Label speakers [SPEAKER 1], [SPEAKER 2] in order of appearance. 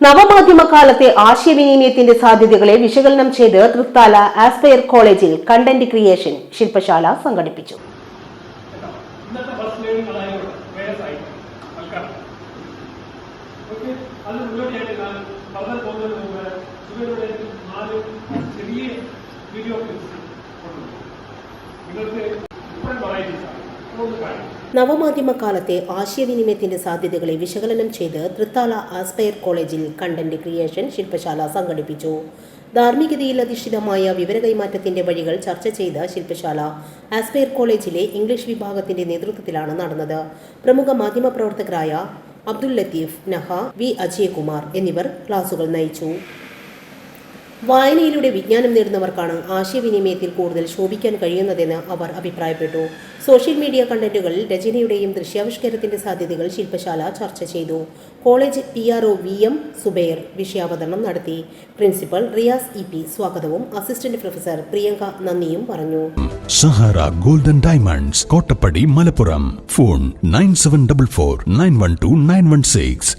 [SPEAKER 1] നവമാധ്യമ കാലത്തെ ആശയവിനിമയത്തിന്റെ സാധ്യതകളെ വിശകലനം ചെയ്ത് തൃത്താല ആസ്പയർ കോളേജിൽ കണ്ടന്റ് ക്രിയേഷൻ ശില്പശാല സംഘടിപ്പിച്ചു.
[SPEAKER 2] നിങ്ങൾക്ക് ഇപ്പോഴും
[SPEAKER 1] നവമാധ്യമ കാലത്തെ ആശയവിനിമയത്തിന്റെ സാധ്യതകളെ വിശകലനം ചെയ്ത് തൃത്താല ആസ്പയർ കോളേജിൽ കണ്ടന്റ് ക്രിയേഷൻ ശില്പശാല സംഘടിപ്പിച്ചു. ധാർമ്മികതയിൽ അധിഷ്ഠിതമായ വിവര കൈമാറ്റത്തിന്റെ വഴികൾ ചർച്ച ചെയ്ത ശില്പശാല ആസ്പയർ കോളേജിലെ ഇംഗ്ലീഷ് വിഭാഗത്തിന്റെ നേതൃത്വത്തിലാണ് നടന്നത്. പ്രമുഖ മാധ്യമപ്രവർത്തകരായ അബ്ദുൽ ലത്തീഫ് നഹ വി. അജയകുമാർ എന്നിവർ ക്ലാസുകൾ നയിച്ചു. വായനയിലൂടെ വിജ്ഞാനം നേടുന്നവർക്കാണ് ആശയവിനിമയത്തിൽ കൂടുതൽ ശോഭിക്കാൻ കഴിയുന്നതെന്ന് അവർ അഭിപ്രായപ്പെട്ടു. സോഷ്യൽ മീഡിയ കണ്ടന്റുകളിൽ രചനയുടെയും ദൃശ്യാവിഷ്കാരത്തിന്റെ സാധ്യതകൾ ശില്പശാല ചർച്ച ചെയ്തു. College P R O V M Zubair വിഷയാവതരണം നടത്തി. പ്രിൻസിപ്പൽ റിയാസ് ഇ പി സ്വാഗതവും അസിസ്റ്റന്റ് പ്രൊഫസർ പ്രിയങ്ക നന്ദിയും പറഞ്ഞു.
[SPEAKER 3] Sahara golden diamonds Kottappadi Malappuram. Phone nine seven double four nine one two nine one six.